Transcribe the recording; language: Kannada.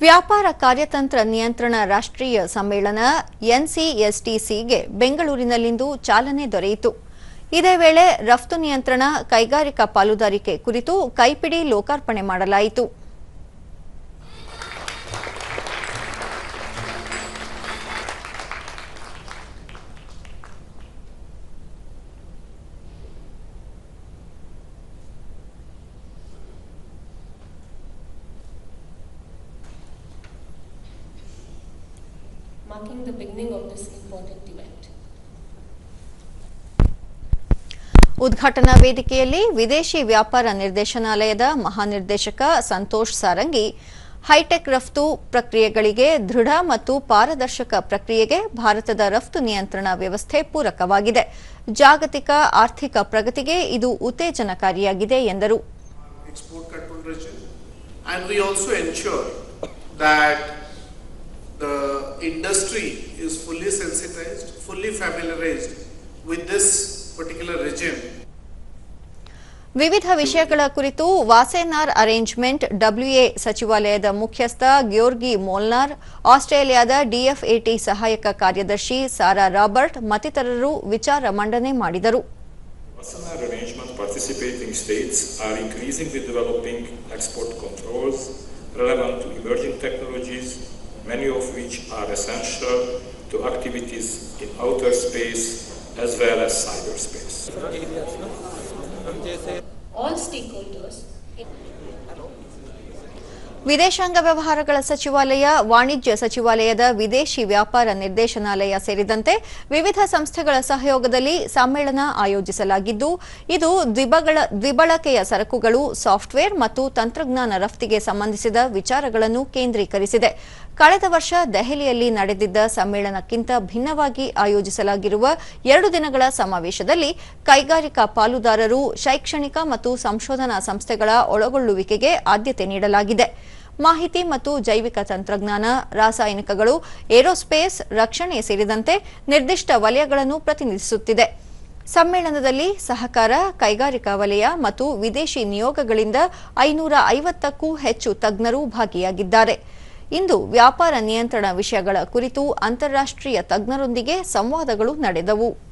ವ್ಯಾಪಾರ ಕಾರ್ಯತಂತ್ರ ನಿಯಂತ್ರಣ ರಾಷ್ಟ್ರೀಯ ಸಮ್ಮೇಳನ ಎನ್ಸಿಎಸ್ಟಿಸಿಗೆ ಬೆಂಗಳೂರಿನಲ್ಲಿಂದು ಚಾಲನೆ ದೊರೆಯಿತು. ಇದೇ ವೇಳೆ ರಫ್ತು ನಿಯಂತ್ರಣ, ಕೈಗಾರಿಕಾ ಪಾಲುದಾರಿಕೆ ಕುರಿತು ಕೈಪಿಡಿ ಲೋಕಾರ್ಪಣೆ ಮಾಡಲಾಯಿತು. Marking the beginning of this important event. ಉದ್ಘಾಟನಾ ವೇದಿಕೆಯಲ್ಲಿ ವಿದೇಶಿ ವ್ಯಾಪಾರ ನಿರ್ದೇಶನಾಲಯದ ಮಹಾನಿರ್ದೇಶಕ ಸಂತೋಷ್ ಸಾರಂಗಿ ಹೈಟೆಕ್ ರಫ್ತು ಪ್ರಕ್ರಿಯೆಗಳಿಗೆ ದೃಢ ಮತ್ತು ಪಾರದರ್ಶಕ ಪ್ರಕ್ರಿಯೆಗೆ ಭಾರತದ ರಫ್ತು ನಿಯಂತ್ರಣ ವ್ಯವಸ್ಥೆ ಪೂರಕವಾಗಿದೆ. ಜಾಗತಿಕ ಆರ್ಥಿಕ ಪ್ರಗತಿಗೆ ಇದು ಉತ್ತೇಜನಕಾರಿಯಾಗಿದೆ ಎಂದರು. the industry is fully sensitized, fully familiarized with this particular regime. ವಿವಿಧ ವಿಷಯಗಳ ಕುರಿತು ವಾಸೆನಾರ್ ಅರೇಂಜ್ಮೆಂಟ್ ಡಬ್ಲ್ಯೂಎ ಸಚಿವಾಲಯದ ಮುಖ್ಯಸ್ಥ ಗ್ಯೋರ್ಗಿ ಮೋಲ್ನಾರ್ ಆಸ್ಟ್ರೇಲಿಯಾದ ಡಿಎಫ್ಎಟಿ ಸಹಾಯಕ ಕಾರ್ಯದರ್ಶಿ ಸಾರಾ ರಾಬರ್ಟ್ ಮತ್ತಿತರರು ವಿಚಾರ ಮಂಡನೆ ಮಾಡಿದರು technologies many of which are essential to activities in outer space as well as cyberspace. All stakeholders, ವಿದೇಶಾಂಗ ವ್ಯವಹಾರಗಳ ಸಚಿವಾಲಯ, ವಾಣಿಜ್ಯ ಸಚಿವಾಲಯದ ವಿದೇಶಿ ವ್ಯಾಪಾರ ನಿರ್ದೇಶನಾಲಯ ಸೇರಿದಂತೆ ವಿವಿಧ ಸಂಸ್ಥೆಗಳ ಸಹಯೋಗದಲ್ಲಿ ಸಮ್ಮೇಳನ ಆಯೋಜಿಸಲಾಗಿದ್ದು, ಇದು ದ್ವಿಬಳಕೆಯ ಸರಕುಗಳು, ಸಾಫ್ಟ್ವೇರ್ ಮತ್ತು ತಂತ್ರಜ್ಞಾನ ರಫ್ತಿಗೆ ಸಂಬಂಧಿಸಿದ ವಿಚಾರಗಳನ್ನು ಕೇಂದ್ರೀಕರಿಸಿದೆ. ಕಳೆದ ವರ್ಷ ದೆಹಲಿಯಲ್ಲಿ ನಡೆದಿದ್ದ ಸಮ್ಮೇಳನಕ್ಕಿಂತ ಭಿನ್ನವಾಗಿ ಆಯೋಜಿಸಲಾಗಿರುವ ಎರಡು ದಿನಗಳ ಸಮಾವೇಶದಲ್ಲಿ ಕೈಗಾರಿಕಾ ಪಾಲುದಾರರು, ಶೈಕ್ಷಣಿಕ ಮತ್ತು ಸಂಶೋಧನಾ ಸಂಸ್ಥೆಗಳ ಒಳಗೊಳ್ಳುವಿಕೆಗೆ ಆದ್ಯತೆ ನೀಡಲಾಗಿದೆ. ಮಾಹಿತಿ ಮತ್ತು ಜೈವಿಕ ತಂತ್ರಜ್ಞಾನ, ರಾಸಾಯನಿಕಗಳು, ಏರೋಸ್ಪೇಸ್, ರಕ್ಷಣೆ ಸೇರಿದಂತೆ ನಿರ್ದಿಷ್ಟ ವಲಯಗಳನ್ನು ಪ್ರತಿನಿಧಿಸುತ್ತಿದೆ. ಸಮ್ಮೇಳನದಲ್ಲಿ ಸಹಕಾರ, ಕೈಗಾರಿಕಾ ವಲಯ ಮತ್ತು ವಿದೇಶಿ ನಿಯೋಗಗಳಿಂದ ಐನೂರ ಐವತ್ತಕ್ಕೂ ಹೆಚ್ಚು ತಜ್ಞರು ಭಾಗಿಯಾಗಿದ್ದಾರೆ. ಇಂದು ವ್ಯಾಪಾರ ನಿಯಂತ್ರಣ ವಿಷಯಗಳ ಕುರಿತು ಅಂತಾರಾಷ್ಟ್ರೀಯ ತಜ್ಞರೊಂದಿಗೆ ಸಂವಾದಗಳು ನಡೆದವು.